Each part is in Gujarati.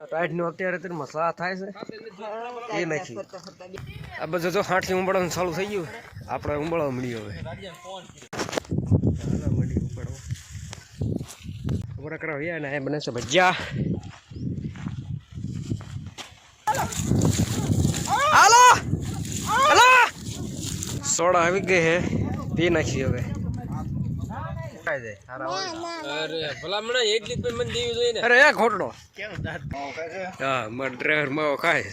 ટાઈટનું અત્યારે તો મસલા થાય છે. એ નથી. આ બધું જો હાથથી ઉંબળવાનું ચાલુ થઈ ગયું. આપણે ઉંબળવા મળ્યું હવે. મંડી ઉંબળવા ખબર કરાવ. ને એ બને છે ભજીયા. હાલો! હાલો! સોડા આવી ગઈ હે. પી નાખી હવે. અરે ભલામણ એટલી જ મને દેવી જોઈએ ને અરે એ ખોટડો હા મારો ડ્રાઈવર માવો ખાય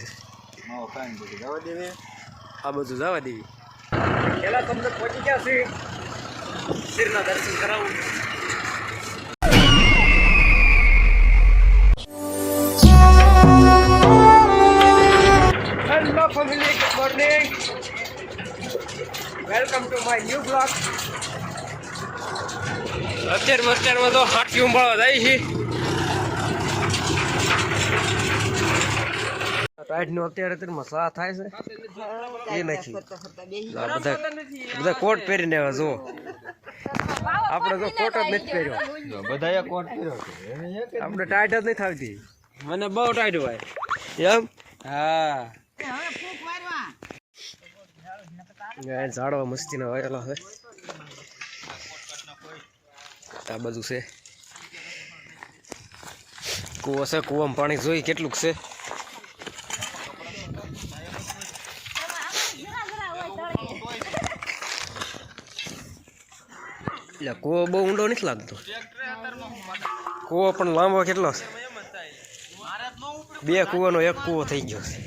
આ બધું જવા દેવી. પેલા તમને પહોંચી ગયા છે? શિરના દર્શન કરાવું. Hello family good morning welcome to my new blog અત્યારમાં અત્યારમાં તો હાથી ઉંબાળવા જાય છે. ટાઈટનું અત્યારે તો મસા થાય છે. એ નથી. બધા બધા કોટ પહેરીને આવ્યા જુઓ. આપણે તો કોટ જ નથી પહેર્યો. બધાએ કોટ કર્યો આપણે ટાઈટ જ નથી થતી મને બહુ ટાઈટ હોય. એમ? હા. ઝાડવા મસ્તીના વાયેલા છે આ બધું છે. કૂવો છે, કૂવામાં પાણી જોઈ કેટલુંક છે. એટલે કૂવો બહુ ઊંડો નથી લાગતો. કૂવો પણ લાંબો કેટલો છે? બે કૂવાનો એક કૂવો થઈ ગયો છે.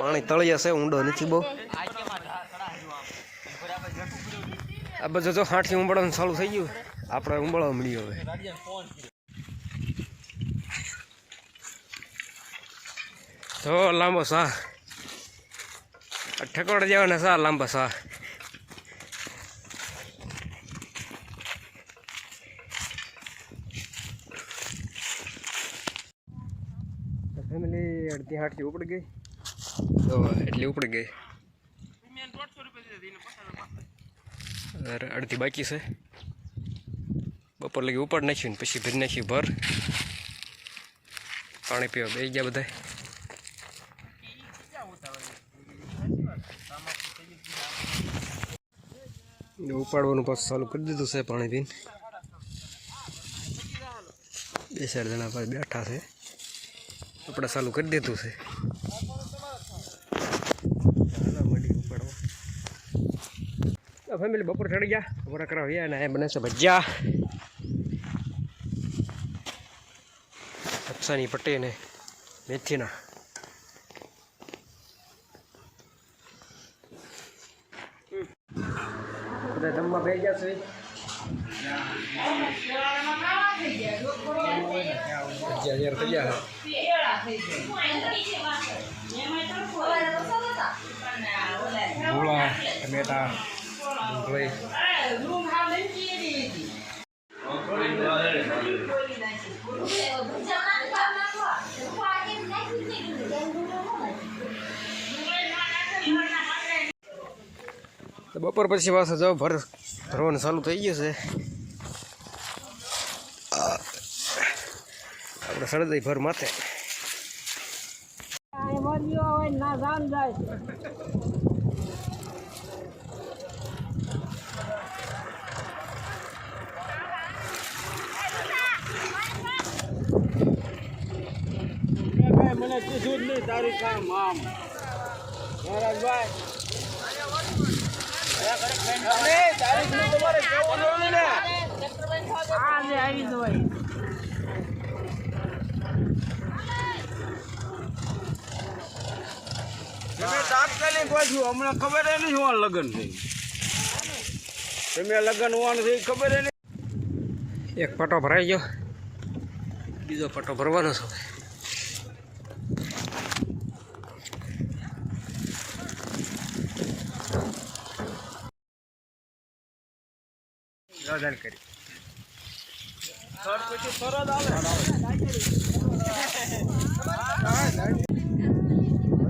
પાણી તળિયા છે, ઊંડો નથી બહુ. આ બધો તો હાંઠી ઉંબળવાનું ચાલુ થઈ ગયું. આપણે ઉંબળવા મળ્યું હવે. તો લાંબો સા. આ ઠેકોડે જવાના સા લાંબા સા. ફેમિલી અડધી હાથથી ઉપડી ગઈ. તો એટલી ઉપડી ગઈ. અડધી બાકી છે. બપોર લગી ઉપાડ નાખ્યું ને પછી ભરી નાખ્યું ભર. પાણી પીવા બે ગયા બધા ઉપાડવાનું પાછું ચાલુ કરી દીધું છે પાણી પીને. બે ચાર જણા પાસે બેઠા છે. આપણે ચાલુ કરી દીધું છે. ફેમિલી બપોર ચડી ગયા. બપોર કરવા ગયા ને એ બને છે ભજીયા. કપસાની પટ્ટી ને મેથીના. બધા જમવા બે ગયા છે. ભજીયા થઈ ગયા ભૂળા ટમેટા બપોર પછી પાછા જાઓ ભર ભરવાનું ચાલુ થઈ ગયું છે. આપણે સળદઈ ભર માથે. મને આમ મહારાજભાઈ તમે તાત્કાલિક પાછું હમણાં ખબર નહીં હોવાનું લગ્ન થઈ. તમે લગ્ન હોવાનું છે ખબર નહીં એક પટો ભરાઈ ગયો. બીજો પટો ભરવાનો છે. રોજન કરી.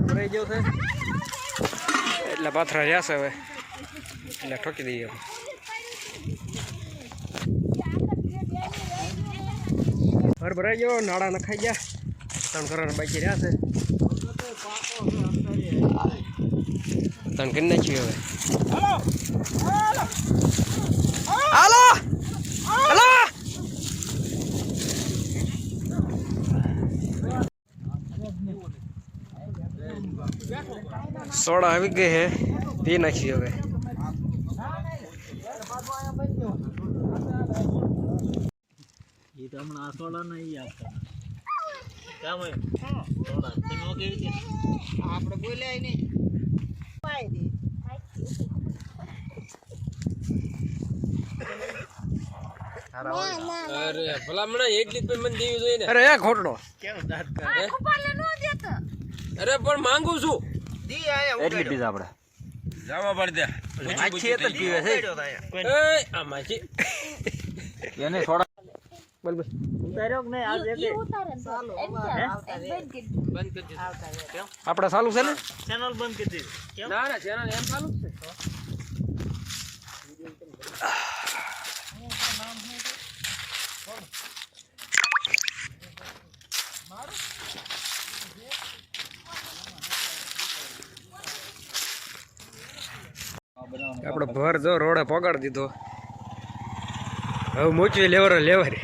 ભરાઈ ગયો છે. એટલે પાથરા રહ્યા છે હવે. એટલે ઠોકી દઈએ. હવે. ભર ભરાઈ ગયો, નાળા નખાઈ ગયા. ત્રણ કરોડ બાકી રહ્યા છે. ત્રણ કરી નાખ્યું હવે. હાલો! હાલો! સોડા આવી ગઈ હે, પી નાખી હવે. તો હમણાં આ સોડા નહીં આપતા કામ હોય? સોડા. તમે કેવી રીતે? આપણે બોલ્યા નહીં. અરે ભલામણા એટલી જ મને દેવી જોઈએ ને. અરે એ ખોટડો કેમ દાંત કરે અરે પણ માંગુ છું. એટલી પીઝા આપણે જવા પડી દે. આખી તો પીવે છે એ આમાં છે એને સોડા બોલ બોલ. ઉતાર્યો કે નહીં? આજે કે. બંધ કરી દીધું. આપણે ચાલુ છે ને? ચેનલ બંધ કરી દીધી. કેમ? ના ના ચેનલ એમ ચાલુ છે. આપણો ભર જો રોડે પગાડ દીધો. હવે મૂચવી લેવરો લેવારી.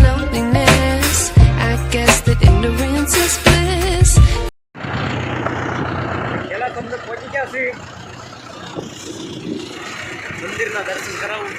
તમને પહોંચી ગયા છે. મંદિરના દર્શન કરાવું.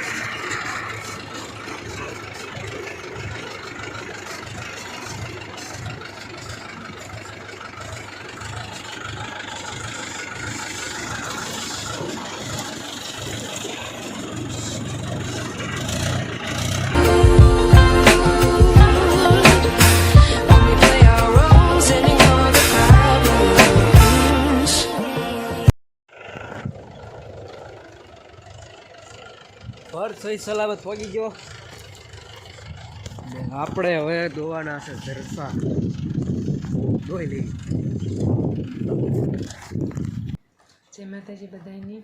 ભર સહી સલામત પહોંચી ગયો. આપણે હવે ધોવાના છે જરસા ધોઈ લઈ જય માતાજી બધાને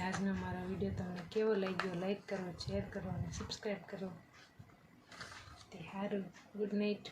આજનો મારો વીડિયો તમને કેવો લાગ્યો? લાઈક કરો શેર કરો અને સબસ્ક્રાઈબ કરો. તે સારું ગુડ નાઇટ